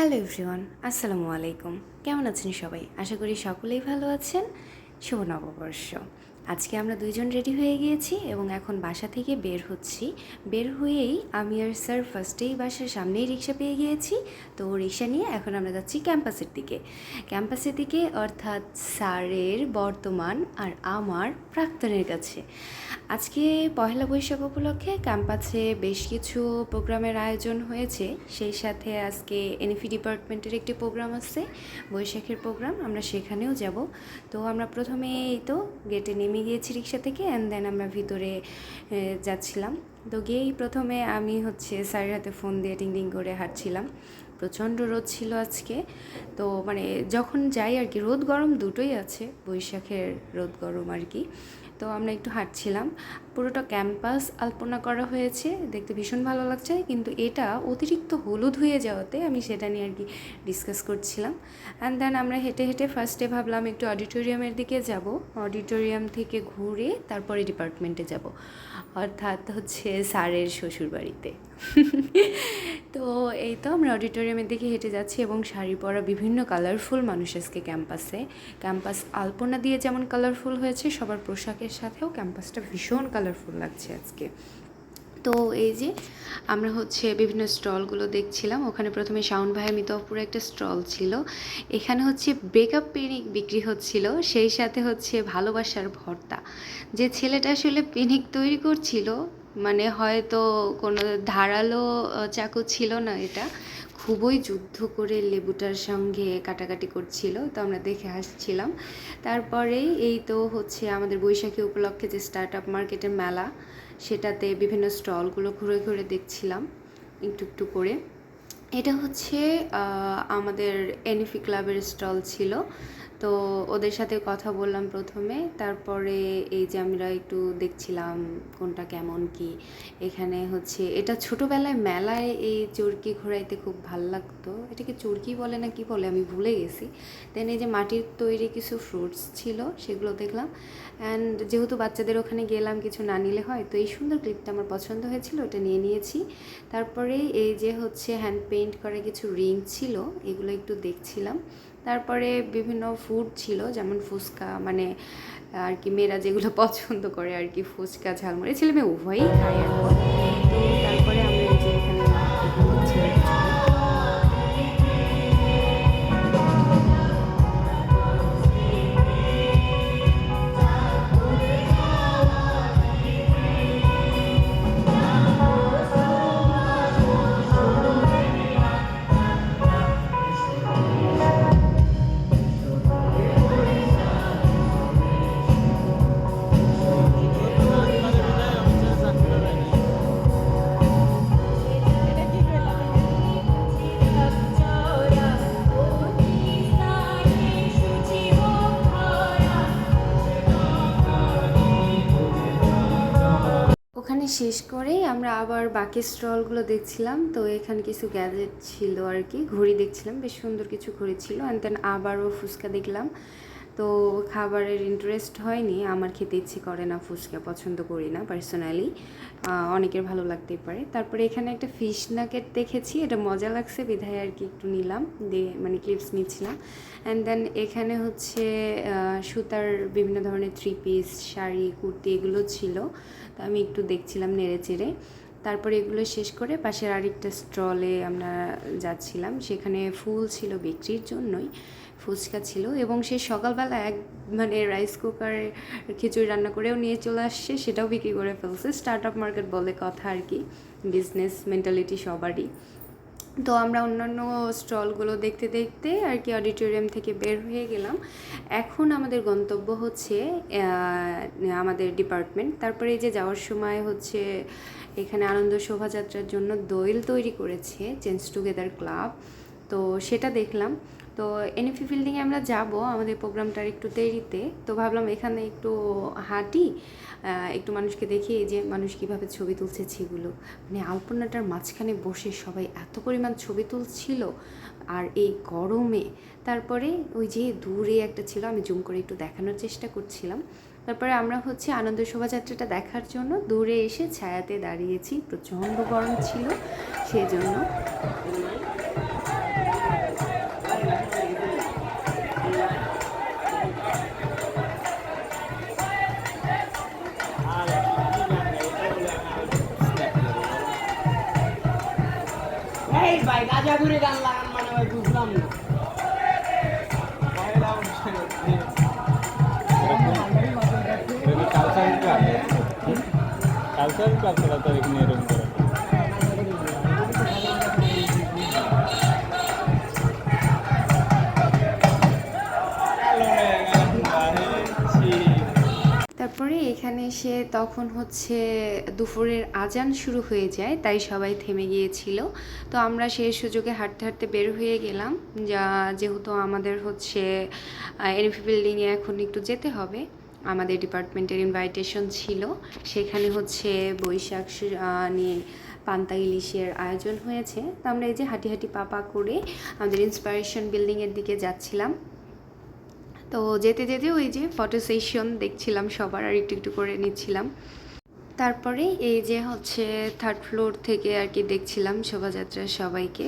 Hello everyone, আসসালামু আলাইকুম। কেমন আছেন সবাই? আশা করি সকলেই ভালো আছেন। শুভ নববর্ষ। আজকে আমরা দুইজন রেডি হয়ে গিয়েছি এবং এখন বাসা থেকে বের হচ্ছি। বের হয়েই আমি আর স্যার ফার্স্টেই বাসার সামনেই রিক্সা পেয়ে গিয়েছি। তো রিক্সা নিয়ে এখন আমরা যাচ্ছি ক্যাম্পাসের দিকে। ক্যাম্পাসের দিকে অর্থাৎ স্যারের বর্তমান আর আমার প্রাক্তনের কাছে। আজকে পয়লা বৈশাখ উপলক্ষে ক্যাম্পাসে বেশ কিছু প্রোগ্রামের আয়োজন হয়েছে। সেই সাথে আজকে এনএফি ডিপার্টমেন্টের একটি প্রোগ্রাম আছে, বৈশাখের প্রোগ্রাম, আমরা সেখানেও যাব। তো আমরা প্রথমে এই তো গেটে নেমে গিয়েছি রিক্সা থেকে অ্যান্ড দেন আমরা ভিতরে যাচ্ছিলাম। তো গিয়েই প্রথমে আমি হচ্ছে স্যারের হাতে ফোন দিয়ে টিং করে হাঁটছিলাম। প্রচণ্ড রোদ ছিল আজকে। তো মানে যখন যাই আর কি, রোদ গরম দুটোই আছে, বৈশাখের রোদ গরম আর কি। তো আমরা একটু হাঁটছিলাম, পুরোটা ক্যাম্পাস আলপনা করা হয়েছে, দেখতে ভীষণ ভালো লাগছে, কিন্তু এটা অতিরিক্ত হলুদ হয়ে যাওয়াতে আমি সেটা নিয়ে আর কি ডিসকাস করছিলাম। অ্যান্ড দেন আমরা হেঁটে হেঁটে ফার্স্টে ভাবলাম একটু অডিটোরিয়ামের দিকে যাব অডিটোরিয়াম থেকে ঘুরে তারপরে ডিপার্টমেন্টে যাব। অর্থাৎ হচ্ছে স্যারের শ্বশুরবাড়িতে। তো এই তো আমরা অডিটোরিয়ামের দিকে হেঁটে যাচ্ছি এবং শাড়ি পরা বিভিন্ন কালারফুল মানুষ আজকে ক্যাম্পাসে ক্যাম্পাস আলপনা দিয়ে যেমন কালারফুল হয়েছে, সবার পোশাকের সাথেও ক্যাম্পাসটা ভীষণ কালারফুল লাগছে আজকে। তো এই যে আমরা হচ্ছে বিভিন্ন স্টলগুলো দেখছিলাম। ওখানে প্রথমে শাওন ভাইয়ের মিতপুরে একটা স্টল ছিল। এখানে হচ্ছে বেকআপ পিনিক বিক্রি হচ্ছিল। সেই সাথে হচ্ছে ভালোবাসার ভর্তা। যে ছেলেটা আসলে পিনিক তৈরি করছিল মানে হয়তো কোনো ধারালো চাকু ছিল না এটা, খুবই যুদ্ধ করে লেবুটার সঙ্গে কাটাকাটি করছিল। তো আমরা দেখে হাসছিলাম তারপরেই এই তো হচ্ছে আমাদের বৈশাখী উপলক্ষে যে স্টার্ট আপ মার্কেটের মেলা সেটাতে বিভিন্ন স্টলগুলো ঘুরে ঘুরে দেখছিলাম, একটু একটু করে। এটা হচ্ছে আমাদের এনিফি ক্লাবের স্টল ছিল। তো ওদের সাথে কথা বললাম প্রথমে, তারপরে এই যে আমরা একটু দেখছিলাম কোনটা কেমন কি। এখানে হচ্ছে, এটা ছোটোবেলায় মেলায় এই চরকি ঘোরাইতে খুব ভালো লাগতো। এটাকে চরকি বলে না কি বলে আমি ভুলে গেছি। দেন এই যে মাটির তৈরি কিছু ফ্রুটস ছিল, সেগুলো দেখলাম। অ্যান্ড যেহেতু বাচ্চাদের ওখানে গেলাম কিছু না নিলে হয়, তো এই সুন্দর ক্লিপটা আমার পছন্দ হয়েছিল, ওটা নিয়ে নিয়েছি। তারপরে এই যে হচ্ছে হ্যান্ড পেইন্ট করা কিছু রিং ছিল, এগুলো একটু দেখছিলাম। তারপরে বিভিন্ন ফুড ছিল, যেমন ফুচকা মানে আর কি মেয়েরা যেগুলো পছন্দ করে আর কি, ফুচকা, ঝালমুড়ি ছেলে মেয়ে উভয়ই খায় তো তারপরে শেষ করেই আমরা আবার বাকি স্টলগুলো দেখছিলাম। তো এখানে কিছু গ্যাজেট ছিল আর কি। ঘড়ি দেখছিলাম। বেশ সুন্দর কিছু ঘড়ি ছিল। অ্যান্ড দেন আবারও ফুচকা দেখলাম। তো খাবারের ইন্টারেস্ট হয়নি। আমার খেতে ইচ্ছে করে না, ফুচকা পছন্দ করি না পার্সোনালি অনেকের ভালো লাগতেই পারে। তারপরে এখানে একটা ফিশ নাকেট দেখেছি, এটা মজা লাগছে, বিধায় আর কি একটু নিলাম দিয়ে মানে ক্লিপস নিচ্ছিলাম অ্যান্ড দেন এখানে হচ্ছে সুতার বিভিন্ন ধরনের থ্রি পিস শাড়ি, কুর্তি এগুলো ছিল। তো আমি একটু দেখছিলাম নেড়ে চেড়ে তারপরে এগুলো শেষ করে পাশের আরেকটা স্টলে আমরা যাচ্ছিলাম। সেখানে ফুল ছিল বিক্রির জন্যই। ফুচকা ছিল এবং সে সকালবেলা এক মানে রাইস কুকারে খিচুড়ি রান্না করেও নিয়ে চলে আসছে, সেটাও বিক্রি করে ফেলছে। স্টার্ট আপ মার্কেট বলে কথা আর কি বিজনেস মেন্টালিটি সবারই। তো আমরা অন্যান্য স্টলগুলো দেখতে দেখতে আর কি অডিটোরিয়াম থেকে বের হয়ে গেলাম। এখন আমাদের গন্তব্য হচ্ছে আমাদের ডিপার্টমেন্ট তারপরে এই যে যাওয়ার সময় হচ্ছে, এখানে আনন্দ শোভাযাত্রার জন্য দোয়েল তৈরি করেছে চেঞ্জ টুগেদার ক্লাব তো সেটা দেখলাম। তো এনএফি ফিল্ডিংয়ে আমরা যাব, আমাদের প্রোগ্রামটার একটু দেরিতে। তো ভাবলাম এখানে একটু হাঁটি একটু মানুষকে দেখি যে মানুষ কীভাবে ছবি তুলছে সেগুলো মানে আলপনাটার মাঝখানে বসে সবাই এত পরিমাণ ছবি তুলছিল, আর এই গরমে। তারপরে ওই যে দূরে একটা ছিল, আমি জুম করে একটু দেখানোর চেষ্টা করছিলাম। তারপরে আমরা হচ্ছে আনন্দ শোভাযাত্রাটা দেখার জন্য দূরে এসে ছায়াতে দাঁড়িয়েছি। প্রচণ্ড গরম ছিল সেই কিয়া ঘুরে গান লাগান মানে ভাই বুঝলাম না। কালচার ক্লাব কালচার তো এখানে এরকম করে। এখানে এসে তখন হচ্ছে দুপুরের আজান শুরু হয়ে যায়, তাই সবাই থেমে গিয়েছিল। তো আমরা সেই সুযোগে হাঁটতে হাঁটতে বের হয়ে গেলাম। যা যেহেতু আমাদের হচ্ছে এনএফি বিল্ডিংয়ে এখন একটু যেতে হবে, আমাদের ডিপার্টমেন্টের ইনভাইটেশন ছিল। সেখানে হচ্ছে বৈশাখ নিয়ে পান্তা ইলিশের আয়োজন হয়েছে। তো আমরা এই যে হাঁটি হাঁটি পাপা করে আমাদের ইন্সপায়ারেশন বিল্ডিংয়ের দিকে যাচ্ছিলাম। তো যেতে যেতে ওই যে ফটো সেশন দেখছিলাম সবার, আর একটু একটু করে নিচ্ছিলাম। তারপরে এই যে হচ্ছে থার্ড ফ্লোর থেকে আর কি দেখছিলাম শোভাযাত্রার সবাইকে।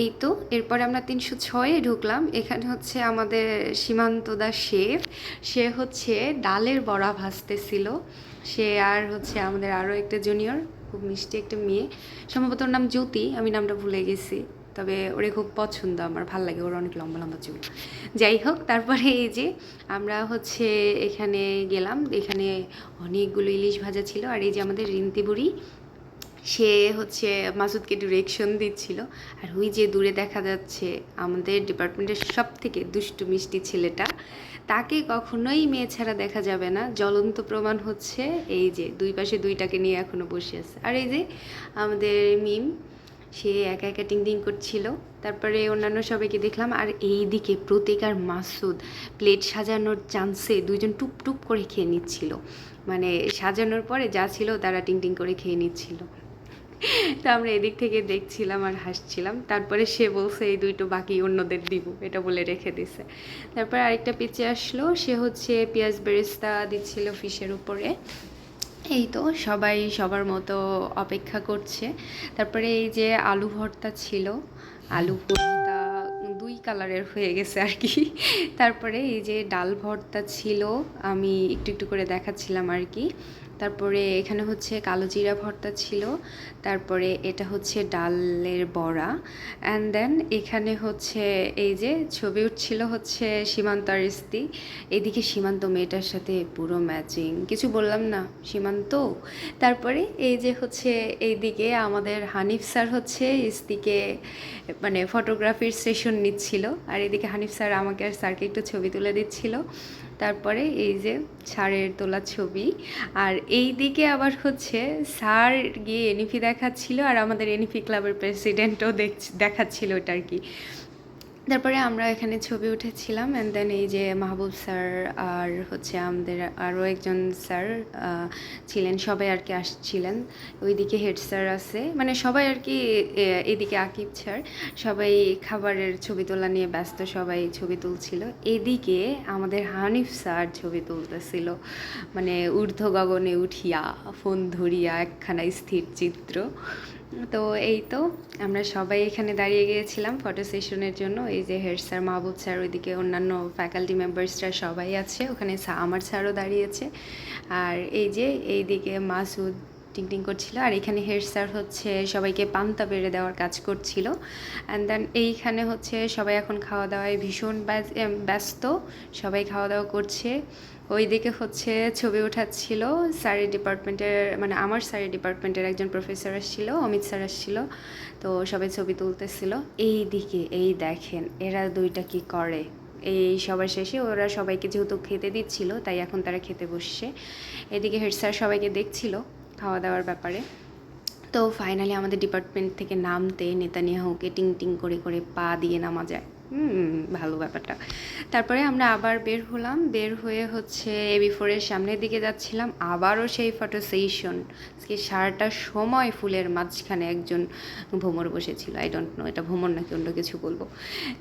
এই তো, এরপরে আমরা তিনশো ছয়ে ঢুকলাম। এখানে হচ্ছে আমাদের সীমান্ত দা শেফ, সে হচ্ছে ডালের বড়া ভাজতেছিল। সে আর হচ্ছে আমাদের আরও একটা জুনিয়র খুব মিষ্টি একটা মেয়ে। সম্ভবত ওর নাম জ্যোতি, আমি নামটা ভুলে গেছি। তবে ওরে খুব পছন্দ, আমার ভালো লাগে, ওর অনেক লম্বা লম্বা চুল। যাই হোক, তারপরে এই যে আমরা হচ্ছে এখানে গেলাম, এখানে অনেকগুলো ইলিশ ভাজা ছিল, আর এই যে আমাদের রিন্তি বুড়ি, সে হচ্ছে মাসুদকে ডিরেকশন দিচ্ছিল। আর ওই যে দূরে দেখা যাচ্ছে আমাদের ডিপার্টমেন্টের সব থেকে দুষ্টু মিষ্টি ছেলেটা, তাকে কখনোই মেয়ে ছাড়া দেখা যাবে না। জ্বলন্ত প্রমাণ হচ্ছে এই যে দুই পাশে দুইটাকে নিয়ে এখনও বসে আছে। আর এই যে আমাদের মিম সে একা একা টিং টিং করছিল। তারপরে অন্যান্য সবাইকে দেখলাম, আর এই দিকে প্রতীক আর মাসুদ প্লেট সাজানোর চান্সে দুইজন টুপ টুপ করে খেয়ে নিচ্ছিল। মানে সাজানোর পরে যা ছিল তারা টিং টিং করে খেয়ে নিচ্ছিল। তো আমরা এদিক থেকে দেখছিলাম আর হাসছিলাম। তারপরে সে বলছে, এই দুইটো বাকি অন্যদের দিব, এটা বলে রেখে দিছে। তারপরে আরেকটা পিচে আসলো, সে হচ্ছে পেঁয়াজ বেরেস্তা দিচ্ছিল ফিশের উপরে। এই তো সবাই সবার মতো অপেক্ষা করছে। তারপরে এই যে আলু ভর্তা ছিল, আলু ভর্তা দুই কালারের হয়ে গেছে আর কি। তারপরে এই যে ডাল ভর্তা ছিল, আমি একটু একটু করে দেখাচ্ছিলাম আর কি। তারপরে এখানে হচ্ছে কালো জিরা ভর্তা ছিল, তারপরে এটা হচ্ছে ডালের বড়া অ্যান্ড দেন এখানে হচ্ছে এই যে ছবি উঠছিল হচ্ছে সীমান্ত আর ইস্তি এদিকে সীমান্ত মেয়েটার সাথে পুরো ম্যাচিং কিছু বললাম না, সীমান্ত? তারপরে এই যে হচ্ছে এইদিকে আমাদের হানিফ স্যার হচ্ছে ইস্তিকে মানে ফটোগ্রাফির সেশন নিচ্ছিল, আর এদিকে হানিফ স্যার আমাকে আর স্যারকে একটু ছবি তুলে দিচ্ছিল তারপরে এই যে সারের তোলা ছবি। আর এই দিকে আবার হচ্ছে স্যার গিয়ে এনিফি দেখাচ্ছিল আর আমাদের এনিফি ক্লাবের প্রেসিডেন্টও দেখ, দেখাচ্ছিল ওটা আর কি। তারপরে আমরা এখানে ছবি উঠেছিলাম অ্যান্ড দেন এই যে মাহবুব স্যার আর হচ্ছে আমাদের আরও একজন স্যার ছিলেন, সবাই আর কি আসছিলেন। ওইদিকে হেড স্যার আছে। মানে সবাই আর কি এদিকে আকিব স্যার, সবাই খাবারের ছবি তোলা নিয়ে ব্যস্ত, সবাই ছবি তুলছিল। এদিকে আমাদের হানিফ স্যার ছবি তুলতেছিল। মানে ঊর্ধ্ব গগনে উঠিয়া, ফোন ধরিয়া, একখানা স্থির চিত্র। তো এই তো, আমরা সবাই এখানে দাঁড়িয়ে গিয়েছিলাম ফটো সেশনের জন্য। এই যে হেড স্যার, মাহবুব স্যার, ওইদিকে অন্যান্য ফ্যাকাল্টি মেম্বার্সরা সবাই আছে। ওখানে আমার স্যারও দাঁড়িয়েছে। আর এই যে এইদিকে মাসুদ টিং টিং করছিল। আর এখানে হেড স্যার হচ্ছে সবাইকে পান্তা বেড়ে দেওয়ার কাজ করছিল। অ্যান্ড দেন এইখানে হচ্ছে সবাই এখন খাওয়া দাওয়ায় ভীষণ ব্যস- ব্যস্ত। সবাই খাওয়া দাওয়া করছে। ওইদিকে হচ্ছে ছবি ওঠাচ্ছিল স্যারের ডিপার্টমেন্টের মানে আমার স্যারের ডিপার্টমেন্টের একজন প্রফেসর আসছিল, অমিত স্যার আসছিল। তো সবাই ছবি তুলতেছিল। এই দিকে, এই দেখেন, এরা দুইটা কি করে? এই সবার শেষে ওরা সবাইকে যেহেতু খেতে দিচ্ছিল, তাই এখন তারা খেতে বসছে। এদিকে হেড স্যার সবাইকে দেখছিল খাওয়া দাওয়ার ব্যাপারে। তো ফাইনালি আমাদের ডিপার্টমেন্ট থেকে নামতে নেতানিয়াহুকে টিং টিং করে করে পা দিয়ে নামা যায়। ভালো ব্যাপারটা। তারপরে আমরা আবার বের হলাম, বের হয়ে হচ্ছে এবি ফোরের সামনের দিকে যাচ্ছিলাম, আবারও সেই ফটো সেশন আজকে সারাটা সময় ফুলের মাঝখানে একজন ভ্রমর বসেছিল। আই ডোন্ট নো এটা ভ্রমর নাকি অন্য কিছু বলব।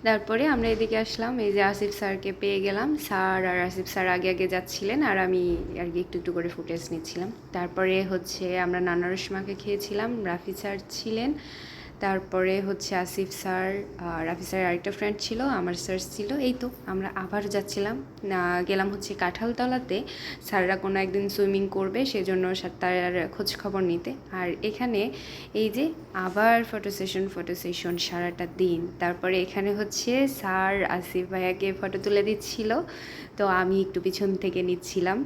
তারপরে আমরা এদিকে আসলাম, এই যে আসিফ স্যারকে পেয়ে গেলাম। স্যার আর আসিফ স্যার আগে আগে যাচ্ছিলেন আর আমি আর কি একটু একটু করে ফুটেজ নিচ্ছিলাম। তারপরে হচ্ছে আমরা নানা রসমাকে খেয়েছিলাম, রাফি স্যার ছিলেন তারপরে হচ্ছে আসিফ স্যার রাফি স্যারের আরেকটা ফ্রেন্ড ছিল, আমার স্যার ছিল। এই তো, আমরা আবার যাচ্ছিলাম। গেলাম হচ্ছে কাঁঠালতলাতে। স্যাররা কোনো একদিন সুইমিং করবে, সেজন্য তার খোঁজ খবর নিতে। আর এখানে এই যে আবার ফটো সেশন ফটো সেশন সারাটা দিন। তারপরে এখানে হচ্ছে স্যার, আসিফ ভাইয়াকে ফটো তুলে দিচ্ছিল। তো আমি একটু পিছন থেকে নিচ্ছিলাম।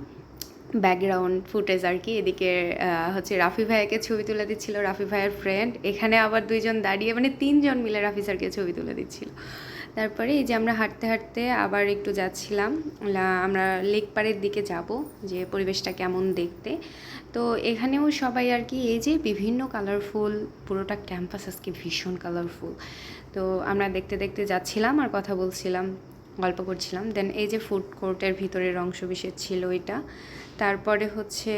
ব্যাকগ্রাউন্ড ফুটেজ আর কি। এদিকে হচ্ছে রাফি ভাইয়াকে ছবি তুলে দিচ্ছিল, রাফি ভাইয়ের ফ্রেন্ড এখানে আবার দুইজন দাঁড়িয়ে মানে তিনজন মিলে রাফি স্যারকে ছবি তুলে দিচ্ছিল। তারপরে এই যে আমরা হাঁটতে হাঁটতে আবার একটু যাচ্ছিলাম। আমরা লেক পাড়ের দিকে যাব, যে পরিবেশটা কেমন দেখতে। তো এখানেও সবাই আর কি, এই যে বিভিন্ন কালারফুল পুরোটা ক্যাম্পাস আজকে ভীষণ কালারফুল তো আমরা দেখতে দেখতে যাচ্ছিলাম আর কথা বলছিলাম, গল্প করছিলাম। দেন এই যে ফুড কোর্টের ভিতরের অংশ বিশেষ ছিল এটা। তারপরে হচ্ছে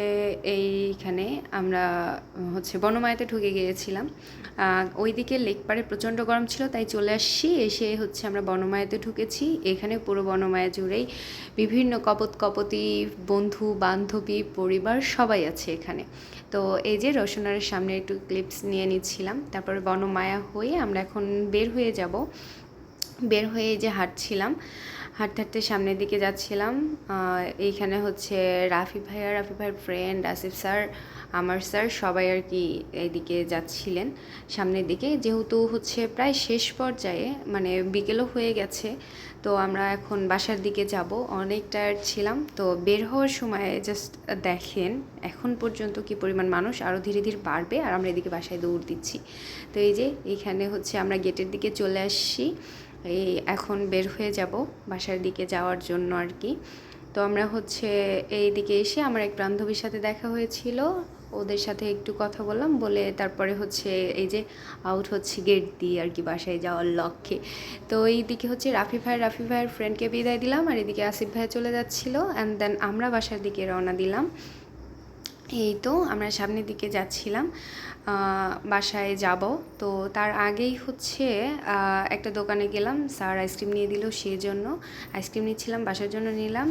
এইখানে আমরা হচ্ছে বনমায়াতে ঢুকে গিয়েছিলাম। ওইদিকে লেক পাড়ে প্রচণ্ড গরম ছিল, তাই চলে আসছি, এসে হচ্ছে আমরা বনমায়াতে ঢুকেছি। এখানে পুরো বনমায়া জুড়েই বিভিন্ন কপত কপতি বন্ধু, বান্ধবী, পরিবার সবাই আছে এখানে। তো এই যে রোশনারের সামনে একটু ক্লিপস নিয়ে নিচ্ছিলাম, তারপরে বনমায়া হয়ে আমরা এখন বের হয়ে যাব। বের হয়ে যে হাঁটছিলাম, হাঁটতে হাঁটতে সামনের দিকে যাচ্ছিলাম। এইখানে হচ্ছে রাফি ভাইয়া, রাফি ভাইয়ের ফ্রেন্ড আসিফ স্যার, আমার স্যার সবাই আর কি এইদিকে যাচ্ছিলেন সামনের দিকে। যেহেতু হচ্ছে প্রায় শেষ পর্যায়ে মানে বিকেলও হয়ে গেছে, তো আমরা এখন বাসার দিকে যাব। অনেক টায়ার্ড ছিলাম, তো বের হওয়ার সময় জাস্ট দেখেন এখন পর্যন্ত কি পরিমাণ মানুষ আরও ধীরে ধীরে বাড়বে, আর আমরা এদিকে বাসায় দৌড় দিচ্ছি। তো এই যে এইখানে হচ্ছে আমরা গেটের দিকে চলে আসছি। এই এখন বের হয়ে যাব বাসার দিকে যাওয়ার জন্য আর কি। তো আমরা হচ্ছে এই দিকে এসে আমার এক বান্ধবীর সাথে দেখা হয়েছিল, ওদের সাথে একটু কথা বললাম, বলে তারপরে হচ্ছে এই যে আউট হচ্ছে গেট দিয়ে আর কি বাসায় যাওয়ার লক্ষ্যে। তো এই দিকে হচ্ছে রাফি ভাই, রাফি ভাইয়ের ফ্রেন্ডকে বিদায় দিলাম আর এদিকে আসিফ ভাই চলে যাচ্ছিল অ্যান্ড দেন আমরা বাসার দিকে রওনা দিলাম। এই তো আমরা সামনের দিকে যাচ্ছিলাম বাসায় যাব। তো তার আগেই হচ্ছে একটা দোকানে গেলাম, স্যার আইসক্রিম নিয়ে দিল সেই জন্য আইসক্রিম নিচ্ছিলাম, বাসার জন্য নিলাম,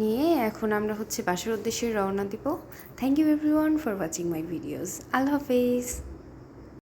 নিয়ে এখন আমরা হচ্ছে বাসার উদ্দেশ্যে রওনা দিব। Thank you everyone for watching my videos আল্লাহ হাফেজ।